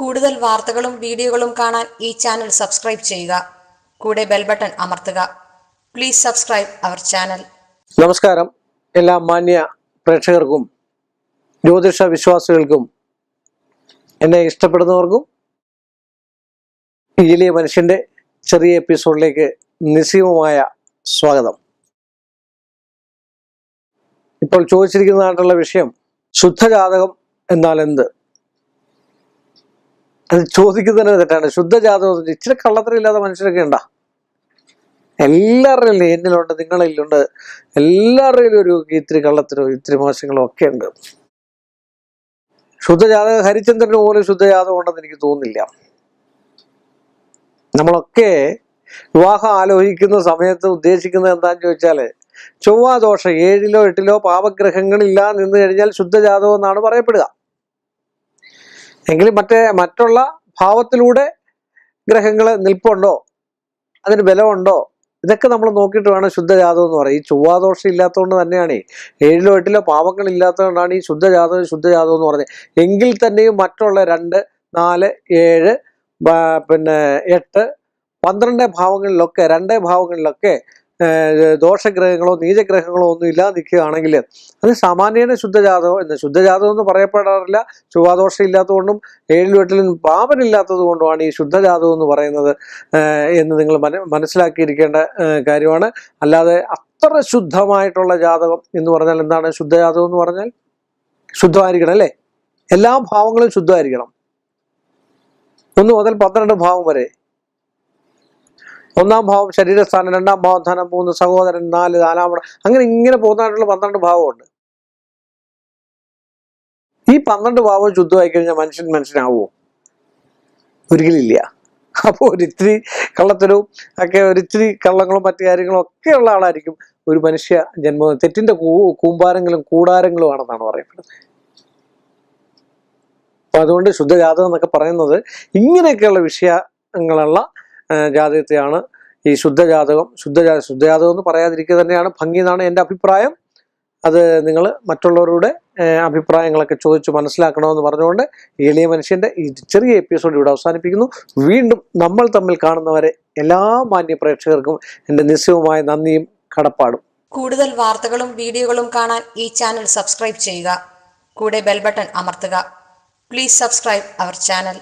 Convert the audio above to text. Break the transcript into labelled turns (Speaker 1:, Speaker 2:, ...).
Speaker 1: കൂടുതൽ വാർത്തകളും വീഡിയോകളും കാണാൻ ഈ ചാനൽ സബ്സ്ക്രൈബ് ചെയ്യുക. കൂടെ ബെൽ ബട്ടൺ അമർത്തുക. പ്ലീസ് സബ്സ്ക്രൈബ് അവർ ചാനൽ.
Speaker 2: നമസ്കാരം. എല്ലാ മാന്യ പ്രേക്ഷകർക്കും ജ്യോതിഷ വിശ്വാസികൾക്കും എന്നെ ഇഷ്ടപ്പെടുന്നവർക്കും എളിയ മനുഷ്യന്റെ ചെറിയ എപ്പിസോഡിലേക്ക് നിസ്സീമമായ സ്വാഗതം. ഇപ്പോൾ ചോദിച്ചിരിക്കുന്നതായിട്ടുള്ള വിഷയം ശുദ്ധജാതകം എന്നാൽ എന്ത്? ചോദിക്കുന്നതിന് തെറ്റാണ്. ശുദ്ധജാതകം ഇച്ചിരി കള്ളത്തരമില്ലാത്ത മനുഷ്യരൊക്കെ ഉണ്ടാ. എല്ലാവരുടെയും എന്നിലുണ്ട് നിങ്ങളിലുണ്ട്. എല്ലാവരുടെയും ഒരു ഇത്തിരി കള്ളത്തരോ ഇത്തിരി മോശങ്ങളോ ഒക്കെ ഉണ്ട്. ശുദ്ധജാതക ഹരിചന്ദ്രന് പോലും ശുദ്ധജാതകം ഉണ്ടെന്ന് എനിക്ക് തോന്നുന്നില്ല. നമ്മളൊക്കെ വിവാഹം ആലോചിക്കുന്ന സമയത്ത് ഉദ്ദേശിക്കുന്നത് എന്താന്ന് ചോദിച്ചാൽ ചൊവ്വാദോഷം ഏഴിലോ എട്ടിലോ പാപഗ്രഹങ്ങളില്ല നിന്ന് കഴിഞ്ഞാൽ ശുദ്ധജാതകം എന്നാണ് പറയപ്പെടുക. എങ്കിലും മറ്റേ മറ്റുള്ള ഭാവത്തിലൂടെ ഗ്രഹങ്ങൾ നിൽപ്പുണ്ടോ? അതിന് ബലമുണ്ടോ? ഇതൊക്കെ നമ്മൾ നോക്കിയിട്ട് വേണം ശുദ്ധജാതകം എന്ന് പറയും. ഈ ചൊവ്വാദോഷം ഇല്ലാത്തതുകൊണ്ട് തന്നെയാണ് ഏഴിലോ എട്ടിലോ പാപങ്ങൾ ഇല്ലാത്തതുകൊണ്ടാണ് ഈ ശുദ്ധജാതകം ശുദ്ധജാതകം എന്ന് പറഞ്ഞത് എങ്കിൽ തന്നെയും മറ്റുള്ള രണ്ട് നാല് ഏഴ് പിന്നെ എട്ട് പന്ത്രണ്ട് ഭാവങ്ങളിലൊക്കെ രണ്ട് ഭാവങ്ങളിലൊക്കെ ദോഷഗ്രഹങ്ങളോ നീചഗ്രഹങ്ങളോ ഒന്നും ഇല്ലാതെ നിൽക്കുകയാണെങ്കിൽ അത് സാമാന്യേന ശുദ്ധജാതകം എന്ന് ശുദ്ധജാതകം എന്ന് പറയപ്പെടാറില്ല. ചൊവ്വാദോഷം ഇല്ലാത്തതുകൊണ്ടും ഏഴിലും എട്ടിലും പാപനില്ലാത്തത് കൊണ്ടുമാണ് ഈ ശുദ്ധജാതകം എന്ന് പറയുന്നത് എന്ന് നിങ്ങൾ മന മനസ്സിലാക്കിയിരിക്കേണ്ട കാര്യമാണ്. അല്ലാതെ അത്ര ശുദ്ധമായിട്ടുള്ള ജാതകം എന്ന് പറഞ്ഞാൽ എന്താണ്? ശുദ്ധജാതകം എന്ന് പറഞ്ഞാൽ ശുദ്ധമായിരിക്കണം അല്ലേ? എല്ലാ ഭാവങ്ങളും ശുദ്ധമായിരിക്കണം. ഒന്ന് മുതൽ പന്ത്രണ്ട് ഭാവം വരെ ഒന്നാം ഭാവം ശരീരസ്ഥാനം രണ്ടാം ഭാവം ധനം മൂന്ന് സഹോദരൻ നാല് നാലാം അങ്ങനെ ഇങ്ങനെ പോകുന്നതായിട്ടുള്ള പന്ത്രണ്ട് ഭാവമുണ്ട്. ഈ പന്ത്രണ്ട് ഭാവം ശുദ്ധമായി കഴിഞ്ഞാൽ മനുഷ്യൻ മനുഷ്യനാവുമോ? ഒരിക്കലില്ല. അപ്പോൾ ഒരിത്തിരി കള്ളത്തരവും ഒക്കെ ഒരിത്തിരി കള്ളങ്ങളും മറ്റു കാര്യങ്ങളും ഒക്കെ ഉള്ള ആളായിരിക്കും ഒരു മനുഷ്യ ജന്മം. തെറ്റിന്റെ കൂമ്പാരങ്ങളും കൂടാരങ്ങളും ആണെന്നാണ് പറയപ്പെടുന്നത്. അപ്പൊ അതുകൊണ്ട് ശുദ്ധജാതകം എന്നൊക്കെ പറയുന്നത് ഇങ്ങനെയൊക്കെയുള്ള വിഷയങ്ങളുള്ള ജാതകത്തെയാണ് ഈ ശുദ്ധജാതകം ശുദ്ധജാ ശുദ്ധജാതകം എന്ന് പറയാതിരിക്കുക തന്നെയാണ് ഭംഗി എന്നാണ് എന്റെ അഭിപ്രായം. അത് നിങ്ങൾ മറ്റുള്ളവരുടെ അഭിപ്രായങ്ങളൊക്കെ ചോദിച്ച് മനസ്സിലാക്കണമെന്ന് പറഞ്ഞുകൊണ്ട് എളിയ മനുഷ്യന്റെ ഈ ചെറിയ എപ്പിസോഡ് ഇവിടെ അവസാനിപ്പിക്കുന്നു. വീണ്ടും നമ്മൾ തമ്മിൽ കാണുന്നവരെ എല്ലാ മാന്യ പ്രേക്ഷകർക്കും എന്റെ നിസ്സയമായ നന്ദിയും കടപ്പാടും.
Speaker 1: കൂടുതൽ വാർത്തകളും വീഡിയോകളും കാണാൻ ഈ ചാനൽ സബ്സ്ക്രൈബ് ചെയ്യുക. കൂടെ ബെൽബട്ടൺ അമർത്തുക. പ്ലീസ് സബ്സ്ക്രൈബ് അവർ ചാനൽ.